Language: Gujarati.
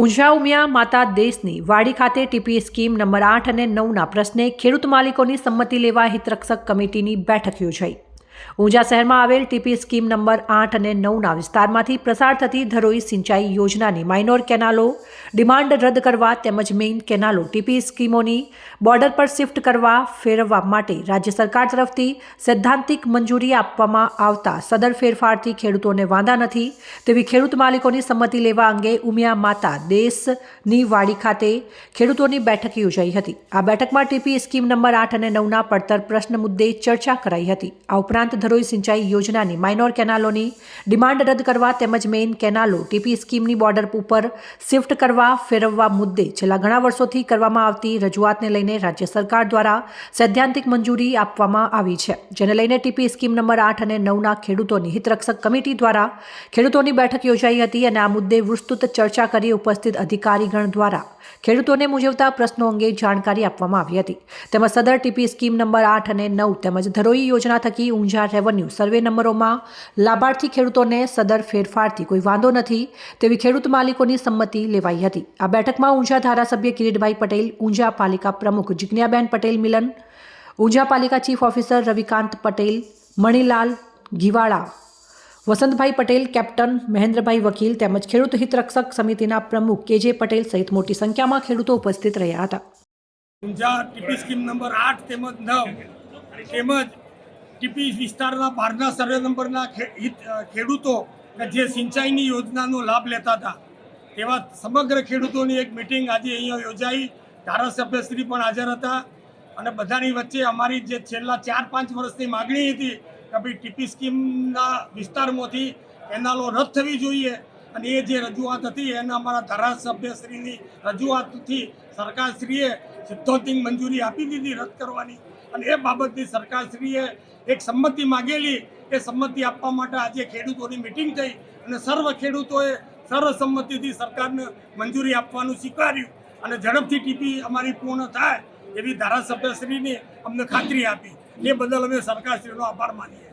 ઊંઝા ઉમિયા માતા દેશની વાડી ખાતે ટીપી સ્કીમ નંબર આઠ અને નવના પ્રશ્ને ખેડૂત માલિકોની સંમતિ લેવા હિતરક્ષક કમિટીની બેઠક યોજાઈ. ઊંઝા શહેરમાં આવેલ ટીપી સ્કીમ નંબર આઠ અને નવના વિસ્તારમાંથી પ્રસાર થતી ધરોઈ સિંચાઈ યોજનાની માઇનોર કેનાલો ડિમાન્ડ રદ કરવા તેમજ મેઇન કેનાલો ટીપી સ્કીમોની બોર્ડર પર શિફ્ટ કરવા ફેરવવા માટે રાજ્ય સરકાર તરફથી સૈદ્ધાંતિક મંજૂરી આપવામાં આવતા સદર ફેરફારથી ખેડૂતોને વાંધા નથી તેવી ખેડૂત માલિકોની સંમતિ લેવા અંગે ઉમિયા માતા દેશની વાડી ખાતે ખેડૂતોની બેઠક યોજાઈ હતી. આ બેઠકમાં ટીપી સ્કીમ નંબર આઠ અને નવના પડતર પ્રશ્ન મુદ્દે ચર્ચા કરાઈ હતી. આ ઉપરાંત ધરોઈ સિંચાઈ યોજનાની માઇનોર કેનાલોની ડિમાન્ડ રદ કરવા તેમજ મેઇન કેનાલો ટીપી સ્કીમની બોર્ડર ઉપર શિફ્ટ કરવા ફેરવવા મુદ્દે છેલ્લા ઘણા વર્ષોથી કરવામાં આવતી રજૂઆતને લઈને રાજ્ય સરકાર દ્વારા સૈદ્ધાંતિક મંજૂરી આપવામાં આવી છે. જેને લઈને ટીપી સ્કીમ નંબર આઠ અને નવના ખેડૂતોની હિતરક્ષક કમિટી દ્વારા ખેડૂતોની બેઠક યોજાઈ હતી અને આ મુદ્દે વિસ્તૃત ચર્ચા કરી ઉપસ્થિત અધિકારીગણ દ્વારા ખેડૂતોને મુજવતા પ્રશ્નો અંગે જાણકારી આપવામાં આવી હતી. તેમજ સદર ટીપી સ્કીમ નંબર આઠ અને નવ તેમજ ધરોઈ યોજના થકી ઊંઝા રેવન્યુ સર્વે નંબરોમાં. લાભાર્થી ખેડૂતોને સદર ફેરફારથી કોઈ વાંધો નથી તેવી ખેડૂત માલિકોની સંમતિ લેવાઈ હતી. આ બેઠકમાં ઊંઝા ધારાસભ્ય કિરીટભાઈ પટેલ, ઊંઝા પાલિકા પ્રમુખ જિજ્ઞાબેન પટેલ મિલન, ઊંઝા પાલિકા chief officer Ravikant Patel, Manilal Giwala, Vasantbhai Patel, captain Mahendrabhai વકીલ તેમજ ખેડૂત હિતરક્ષક સમિતિના પ્રમુખ કેજે પટેલ સહિત મોટી સંખ્યામાં ખેડૂતો ઉપસ્થિત રહ્યા હતા. ઊંઝા ટીપી સ્કીમ નંબર આઠ તેમજ નવ તેમજ ટીપી વિસ્તારના બહારના સર્વે નંબરના ખેડૂતો જે સિંચાઈની યોજનાનો લાભ લેતા હતા, તેવા સમગ્ર ખેડૂતોની એક મિટિંગ આજે અહીંયા યોજાઈ. ધારાસભ્યશ્રી પણ હાજર હતા અને બધાની વચ્ચે અમારી જે છેલ્લા ચાર, પાંચ વર્ષની માગણી હતી કે ભાઈ ટીપી સ્કીમના વિસ્તારમાંથી કેનાલો રદ થવી જોઈએ અને એ જે રજૂઆત હતી એના અમારા ધારાસભ્યશ્રીની રજૂઆતથી સરકારશ્રીએ સિદ્ધોતિંગ મંજૂરી આપી દીધી, રદ કરવાની. અને એ બાબતની સરકારશ્રીએ એક સંમતિ માગેલી. એ સંમતિ આપવા માટે આજે ખેડૂતોની મિટિંગ થઈ અને સર્વ ખેડૂતોએ સર્વસંમતિથી સરકારને મંજૂરી આપવાનું સ્વીકાર્યું. અને ઝડપથી ટીપી અમારી પૂર્ણ થાય એવી ધારાસભ્યશ્રીને અમને ખાતરી આપી. એ બદલ અમે સરકારશ્રીનો આભાર માનીએ